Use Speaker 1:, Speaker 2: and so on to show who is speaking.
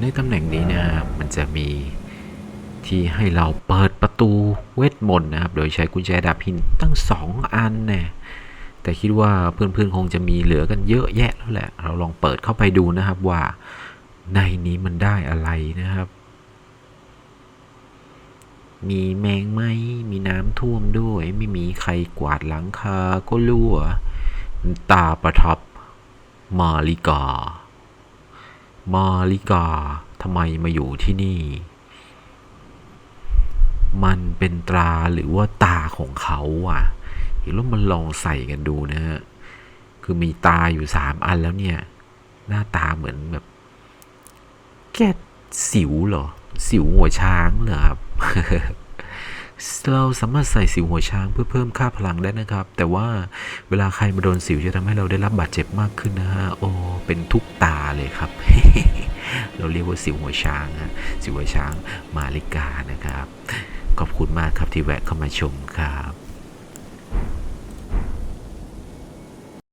Speaker 1: ในตำแหน่งนี้นะครับมันจะมีที่ให้เราเปิดประตูเวทมนต์นะครับ โดยใช้กุญแจดาบหินตั้งสองอันแน่แต่คิดว่าเพื่อนๆคงจะมีเหลือกันเยอะแยะแล้วแหละ เราลองเปิดเข้าไปดูนะครับว่าในนี้มันได้อะไรนะครับ มีแมงไหมมีน้ำท่วมด้วย ไม่มีใครกวาดหลังคาก็รั่วตาประทับมาลิกา มาลิกาทำไมมาอยู่ที่นี่ มันเป็นตราหรือว่าตาของเขาอะ เห็นแล้วมันลองใส่กันดูนะฮะ คือมีตาอยู่สามอันแล้วเนี่ย หน้าตาเหมือนแบบ แกสิวเหรอ สิวหัวช้างเหรอครับเราสามารถใส่สิวหัวช้างเพื่อเพิ่มค่าพลังได้นะครับ แต่ว่าเวลาใครมาโดนสิวจะทำให้เราได้รับบาดเจ็บมากขึ้นนะฮะ โอ้ เป็นทุกตาเลยครับ เราเรียกว่าสิวหัวช้างฮะสิวหัวช้างมาลิกานะครับ ขอบคุณมากครับที่แวะเข้ามาชมครับ